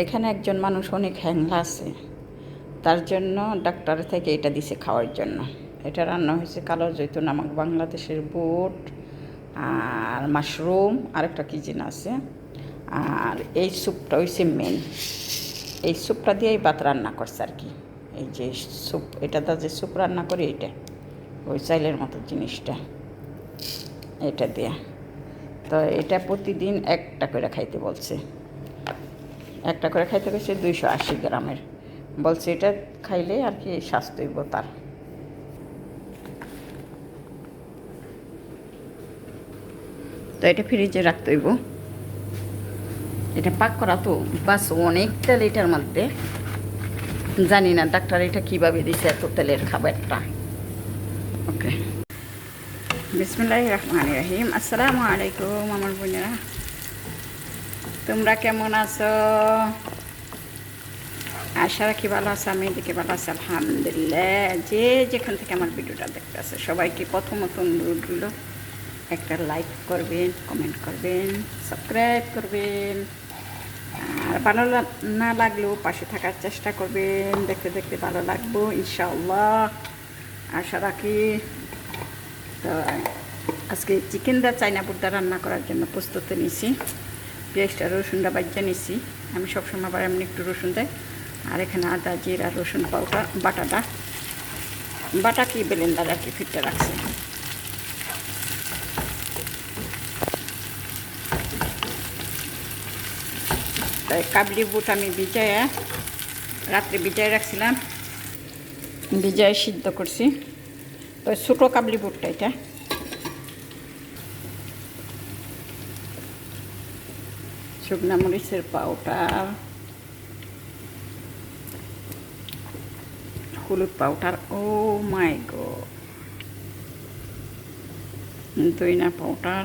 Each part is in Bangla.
এখানে একজন মানুষ অনেক হ্যাংলা আছে। তার জন্য ডাক্তার থেকে এটা দিছে খাওয়ার জন্য। এটা রান্না হয়েছে কালো জৈতুন নামক বাংলাদেশের বুট, আর মাশরুম আর একটা কি আছে। আর এই স্যুপটা হয়েছে মেন এই স্যুপটা দিয়েই ভাত রান্না করছে আর কি। এই যে স্যুপ, এটা তো যে স্যুপ রান্না করি এটা, ওই চাইলের মতো জিনিসটা, এটা দিয়ে। তো এটা প্রতিদিন একটা করে খাইতে বলছে। একটা করে খাইতে গেছে দুইশো আশি গ্রামের। বলছে, এটা খাইলে আর কি স্বাস্থ্য হইব তার। তো এটা ফ্রিজে রাখতে হইব। এটা পাক করা তো বাস অনেক তেল এটার মধ্যে জানি না ডাক্তার এটা কীভাবে দিছে এত তেলের খাবারটা। ওকে বিসমুল্লাহ রহমান রাহিম। আসসালামু আলাইকুম আমার বোনেরা। তোমরা কেমন আছো? আশা রাখি ভালো আছে, আমি এদিকে ভালো আছি, আলহামদুলিল্লাহ। যে যেখান থেকে আমার ভিডিওটা দেখতে আছে সবাইকে প্রথমত অনুরোধ রইল, একটা লাইক করবেন কমেন্ট করবেন সাবস্ক্রাইব করবেন, আর ভালো না লাগলেও পাশে থাকার চেষ্টা করবেন, দেখতে দেখতে ভালো লাগবো, ইনশাআল্লাহ। আশা রাখি, তো আজকে চিকেন দা চাইনা বুর্দা রান্না করার জন্য প্রস্তুতি নিছি পেঁয়াজটা রসুনটা বাজ্যা নিছি। আমি সবসময় আবার এমনি একটু রসুন দেয় আর এখানে আদা, জিরা, রসুন পাউডা বাটাটা। বাটা কি বেলেন্দার আর কি ফিটটা রাখছে। তাই কাবলি বুট আমি ভিজায় রাত্রে ভিজায় রাখছিলাম। ভিজায় সিদ্ধ করছি। তো ছোটো কাবলি বুটটা এটা। শুকনা মরিচের পাউডার, হলুদ পাউডার, ও মাই গো দইনা পাউডার।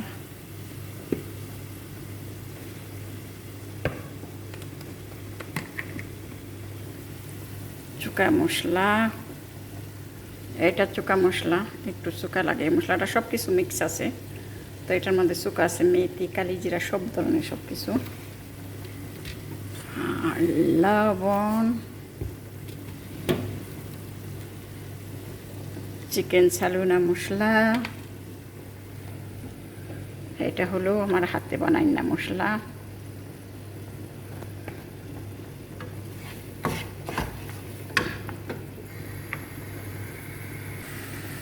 চুকা মশলা, এটা চুকা মশলা, একটু চুকা লাগে, মশলাটা সব কিছু মিক্স আছে। তো এটার মধ্যে চুকা আছে, মেথি কালি জিরা সব ধরনের সব কিছু লবণ, চিকেন সালুনা মশলা। এটা হলো আমার হাতে বানাই না মশলা।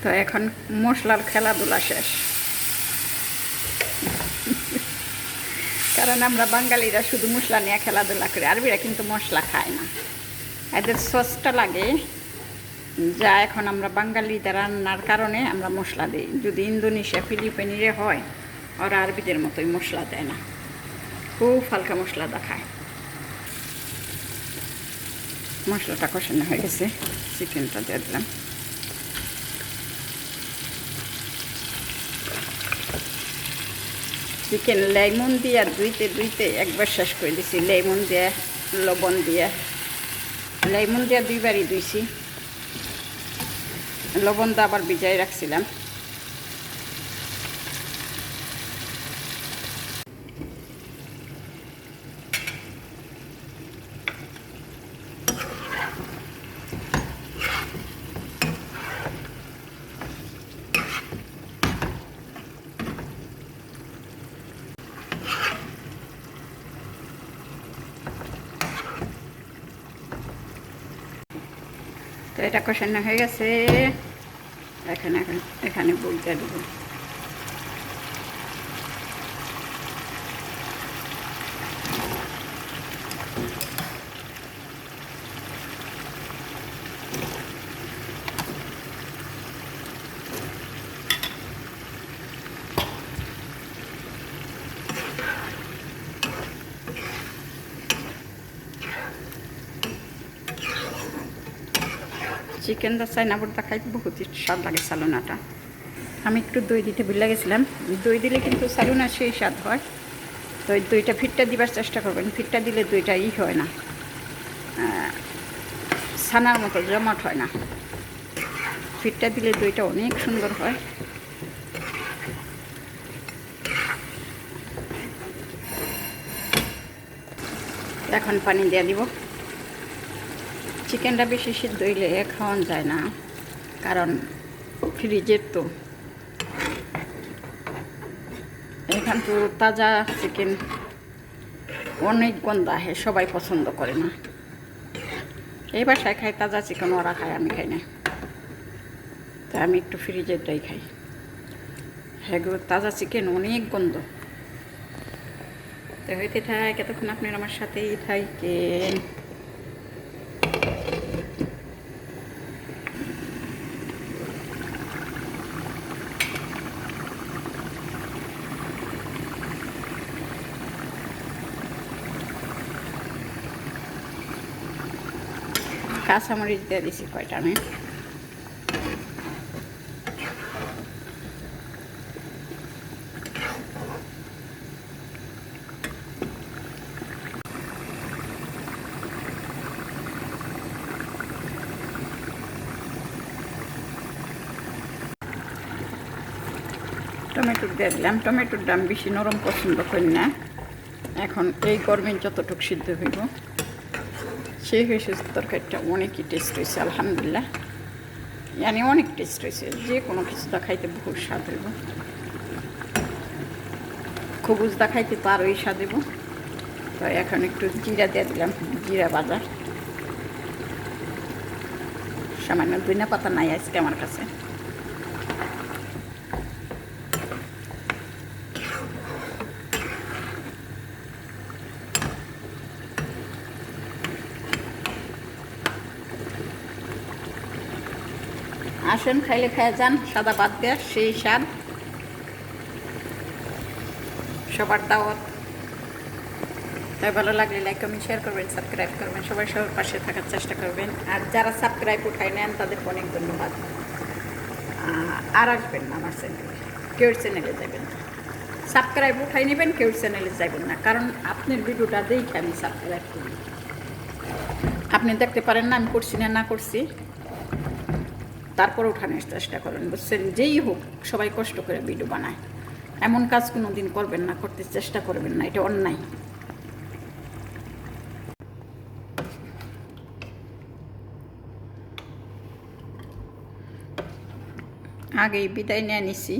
তো এখন মশলার খেলাধুলা শেষ। কারণ আমরা বাঙালিরা শুধু মশলা নিয়ে খেলাধুলা করি, আরবিরা কিন্তু মশলা খায় না। এদের সসটা লাগে যা এখন আমরা বাঙালিদের রান্নার কারণে আমরা মশলা দিই। যদি ইন্দোনেশিয়া, ফিলিপিনিরে হয়, ওরা আরবিদের মতোই মশলা দেয় না। খুব হালকা মশলা দেখায় মশলাটা কষানো হয়ে গেছে, চিকেনটা দিয়ে দিলাম। চিকেন লেমন দিয়ে দুইতে দুইতে, একবার শেষ করে দিছি। লেমন দিয়ে, লবণ দিয়ে। লেমন দিয়ে দুইবারই দুইছি। লবণ দিয়ে আবার ভিজাই রাখছিলাম। এটা কষানো হয়ে গেছে। এখানে এখন বইটা দেবো। চিকেন দা চাইনা খাইতে বহুত স্বাদ লাগে সালোনাটা আমি একটু দই দিতে ভুলে গেছিলাম। দই দিলে কিন্তু সালোনা সেই স্বাদ হয়। তো দইটা ফিটটা দিবার চেষ্টা করবেন। ফিটটা দিলে দইটা ই হয় না। ছানার মতো জমাট হয় না। ফিটটা দিলে দইটা অনেক সুন্দর হয়। এখন পানি দিয়ে দিব। চিকেনটা বেশি সিদ্ধ হইলে খাওয়ান যায় না, কারণ ফ্রিজের তো। এখান তো তাজা চিকেন অনেক গন্ধ আহে, সবাই পছন্দ করে না। এই বাসায় খাই তাজা চিকেন, ওরা খায়, আমি খাই না। তাই আমি একটু ফ্রিজেরটাই খাই। হ্যাঁ তাজা চিকেন অনেক গন্ধ। তো হইতে থাক, এতক্ষণ আপনার আমার সাথেই থাকেন কাঁচামরিচ দিয়ে দিছি কয়টা, আমি? টমেটো দিয়ে দিলাম। টমেটোর দাম বেশি, নরম পছন্দ করি না। এখন এই গরমে যতটুকু সিদ্ধ হইব। সেই হয়েছে তরকারিটা অনেকই টেস্ট হয়েছে, আলহামদুলিল্লাহ। জানি অনেক টেস্ট হয়েছে, যে কোনো কিছু দেখাইতে বহু স্বাদ হইব। খুবুজ খাইতে তো আরোই স্বাদ হইব। তো এখন একটু জিরা দিয়ে দিলাম, জিরা বাজার। সামান্য দুইনা পাতা নাই আজকে আমার কাছে। আসেন, খাইলে খায় যান, সাদা বাদ দেওয়া সেই স্বাদ। সবার দাওয়াত। তাই ভালো লাগলে লাইক কমেন্ট শেয়ার করবেন সাবস্ক্রাইব করবেন, সবাই সবার পাশে থাকার চেষ্টা করবেন। আর যারা সাবস্ক্রাইব উঠাই নেন, তাদেরকে অনেক ধন্যবাদ। আর আসবেন না আমার চ্যানেলে কেউ চ্যানেলে যাবেন সাবস্ক্রাইব উঠাই নেবেন, কেউ চ্যানেলে যাবেন না। কারণ আপনার ভিডিওটা দেখে আমি সাবস্ক্রাইব করি। আপনি দেখতে পারেন না, আমি করছি না না করছি। তারপর উঠানোর চেষ্টা করেন। বুঝছেন? যেই হোক, সবাই কষ্ট করে ভিডিও বানায়। এমন কাজ কোনো দিন করবেন না, করতে চেষ্টা করবেন না, এটা অন্যায়। আগেই বিদায় নিয়ে নিছি।